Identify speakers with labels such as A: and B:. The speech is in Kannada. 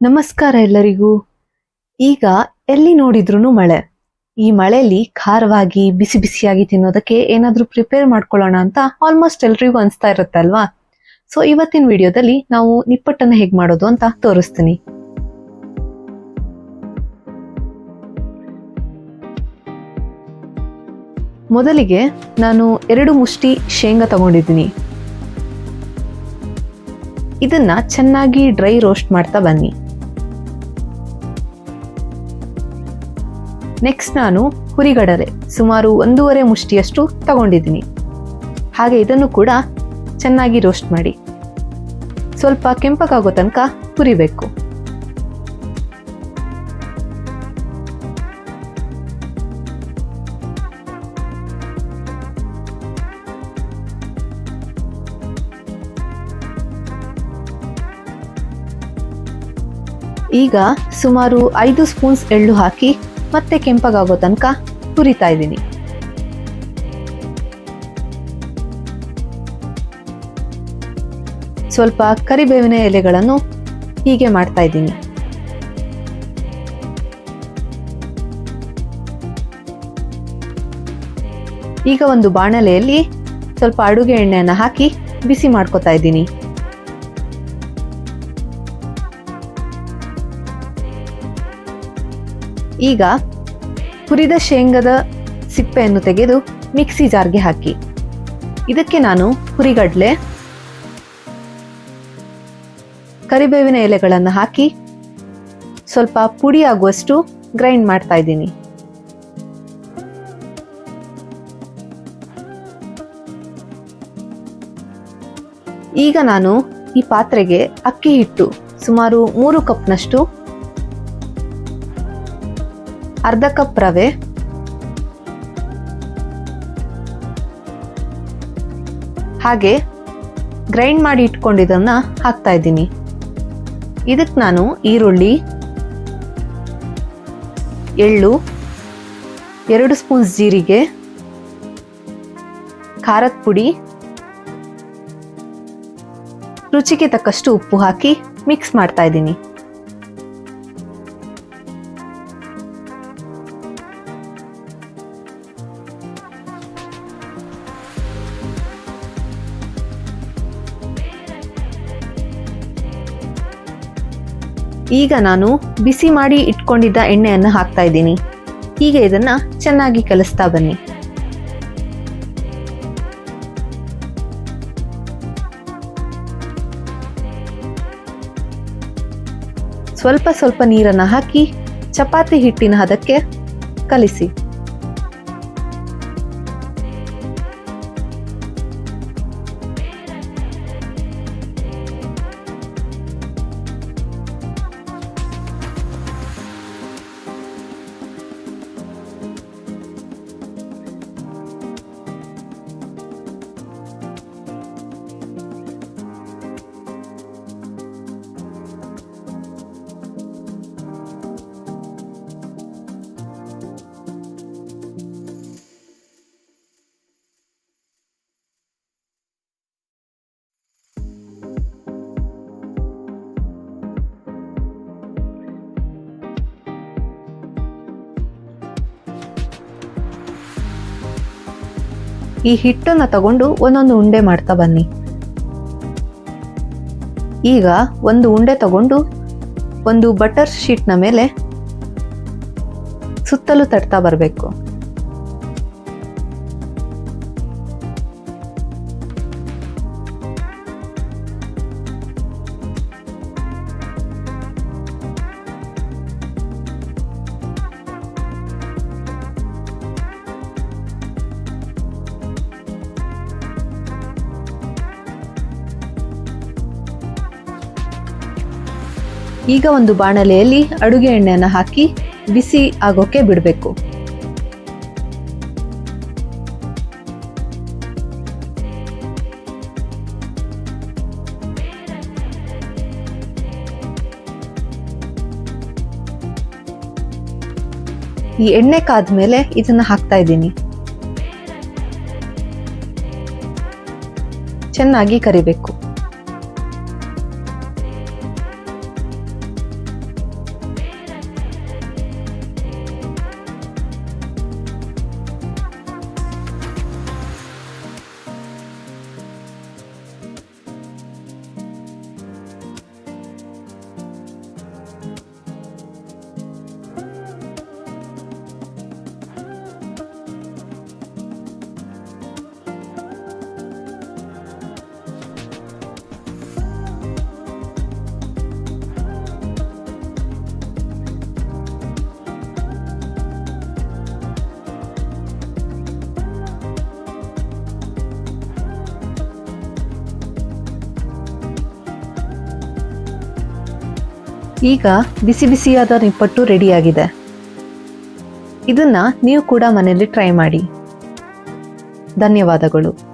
A: ನಮಸ್ಕಾರ ಎಲ್ಲರಿಗೂ. ಈಗ ಎಲ್ಲಿ ನೋಡಿದ್ರು ಮಳೆ. ಈ ಮಳೆಯಲ್ಲಿ ಖಾರವಾಗಿ, ಬಿಸಿ ಬಿಸಿಯಾಗಿ ತಿನ್ನೋದಕ್ಕೆ ಏನಾದ್ರೂ ಪ್ರಿಪೇರ್ ಮಾಡ್ಕೊಳ್ಳೋಣ ಅಂತ ಆಲ್ಮೋಸ್ಟ್ ಎಲ್ರಿಗೂ ಅನಿಸ್ತಾ ಇರುತ್ತೆ ಅಲ್ವಾ? ಸೊ ಇವತ್ತಿನ ವಿಡಿಯೋದಲ್ಲಿ ನಾವು ನಿಪ್ಪಟ್ಟನ್ನ ಹೇಗೆ ಮಾಡೋದು ಅಂತ ತೋರಿಸ್ತೀನಿ. ಮೊದಲಿಗೆ ನಾನು ಎರಡು ಮುಷ್ಟಿ ಶೇಂಗಾ ತಗೊಂಡಿದ್ದೀನಿ. ಇದನ್ನ ಚೆನ್ನಾಗಿ ಡ್ರೈ ರೋಸ್ಟ್ ಮಾಡ್ತಾ ಬನ್ನಿ. ನೆಕ್ಸ್ಟ್ ನಾನು ಹುರಿಗಡಲೆ, ಸುಮಾರು ಒಂದೂವರೆ ಮುಷ್ಟಿಯಷ್ಟು ತಗೊಂಡಿದ್ದೀನಿ. ಹಾಗೆ ಇದನ್ನು ಕೂಡ ಚೆನ್ನಾಗಿ ರೋಸ್ಟ್ ಮಾಡಿ. ಸ್ವಲ್ಪ ಕೆಂಪಗಾಗೋ ತನಕ ಹುರಿಬೇಕು. ಈಗ ಸುಮಾರು ಐದು ಸ್ಪೂನ್ಸ್ ಎಳ್ಳು ಹಾಕಿ ಮತ್ತೆ ಕೆಂಪಗಾಗೋ ತನಕ ಹುರಿತಾ ಇದ್ದೀನಿ. ಸ್ವಲ್ಪ ಕರಿಬೇವಿನ ಎಲೆಗಳನ್ನು ಹೀಗೆ ಮಾಡ್ತಾ ಇದ್ದೀನಿ. ಈಗ ಒಂದು ಬಾಣಲೆಯಲ್ಲಿ ಸ್ವಲ್ಪ ಅಡುಗೆ ಎಣ್ಣೆಯನ್ನು ಹಾಕಿ ಬಿಸಿ ಮಾಡ್ಕೋತಾ ಇದ್ದೀನಿ. ಈಗ ಹುರಿದ ಶೇಂಗದ ಸಿಪ್ಪೆಯನ್ನು ತೆಗೆದು ಮಿಕ್ಸಿ ಜಾರ್ಗೆ ಹಾಕಿ. ಇದಕ್ಕೆ ನಾನು ಹುರಿಗಡ್ಲೆ, ಕರಿಬೇವಿನ ಎಲೆಗಳನ್ನು ಹಾಕಿ ಸ್ವಲ್ಪ ಪುಡಿ ಆಗುವಷ್ಟು ಗ್ರೈಂಡ್ ಮಾಡ್ತಾ ಇದ್ದೀನಿ. ಈಗ ನಾನು ಈ ಪಾತ್ರೆಗೆ ಅಕ್ಕಿ ಹಿಟ್ಟು ಸುಮಾರು ಮೂರು ಕಪ್ನಷ್ಟು ಅರ್ಧ ಕಪ್ ರವೆ. ಹಾಗೆ ಗ್ರೈಂಡ್ ಮಾಡಿ ಇಟ್ಕೊಂಡಿದ್ದನ್ನು ಹಾಕ್ತಾ ಇದ್ದೀನಿ. ಇದಕ್ಕೆ ನಾನು ಈರುಳ್ಳಿ, ಎಳ್ಳು, ಎರಡು ಸ್ಪೂನ್ಸ್ ಜೀರಿಗೆ, ಖಾರದ ಪುಡಿ, ರುಚಿಗೆ ತಕ್ಕಷ್ಟು ಉಪ್ಪು ಹಾಕಿ ಮಿಕ್ಸ್ ಮಾಡ್ತಾ ಇದ್ದೀನಿ. ಈಗ ನಾನು ಬಿಸಿ ಮಾಡಿ ಇಟ್ಕೊಂಡಿದ್ದ ಎಣ್ಣೆಯನ್ನು ಹಾಕ್ತಾ ಇದ್ದೀನಿ. ಹೀಗೆ ಇದನ್ನ ಚೆನ್ನಾಗಿ ಕಲಿಸ್ತಾ ಬನ್ನಿ. ಸ್ವಲ್ಪ ಸ್ವಲ್ಪ ನೀರನ್ನು ಹಾಕಿ, ಚಪಾತಿ ಹಿಟ್ಟಿನ ಹದಕ್ಕೆ ಕಲಿಸಿ. ಈ ಹಿಟ್ಟನ್ನು ತಗೊಂಡು ಒಂದೊಂದು ಉಂಡೆ ಮಾಡ್ತಾ ಬನ್ನಿ. ಈಗ ಒಂದು ಉಂಡೆ ತಗೊಂಡು ಒಂದು ಬಟರ್ ಶೀಟ್ನ ಮೇಲೆ ಸುತ್ತಲೂ ತಟ್ತಾ ಬರಬೇಕು. ಈಗ ಒಂದು ಬಾಣಲೆಯಲ್ಲಿ ಅಡುಗೆ ಎಣ್ಣೆಯನ್ನು ಹಾಕಿ ಬಿಸಿ ಆಗೋಕೆ ಬಿಡಬೇಕು. ಈ ಎಣ್ಣೆ ಕಾದ ಮೇಲೆ ಇದನ್ನ ಹಾಕ್ತಾ ಇದ್ದೀನಿ. ಚೆನ್ನಾಗಿ ಕರಿಬೇಕು. ಈಗ ಬಿಸಿ ಬಿಸಿಯಾದ ನಿಪ್ಪಟ್ಟು ರೆಡಿಯಾಗಿದೆ. ಇದನ್ನು ನೀವು ಕೂಡ ಮನೆಯಲ್ಲಿ ಟ್ರೈ ಮಾಡಿ. ಧನ್ಯವಾದಗಳು.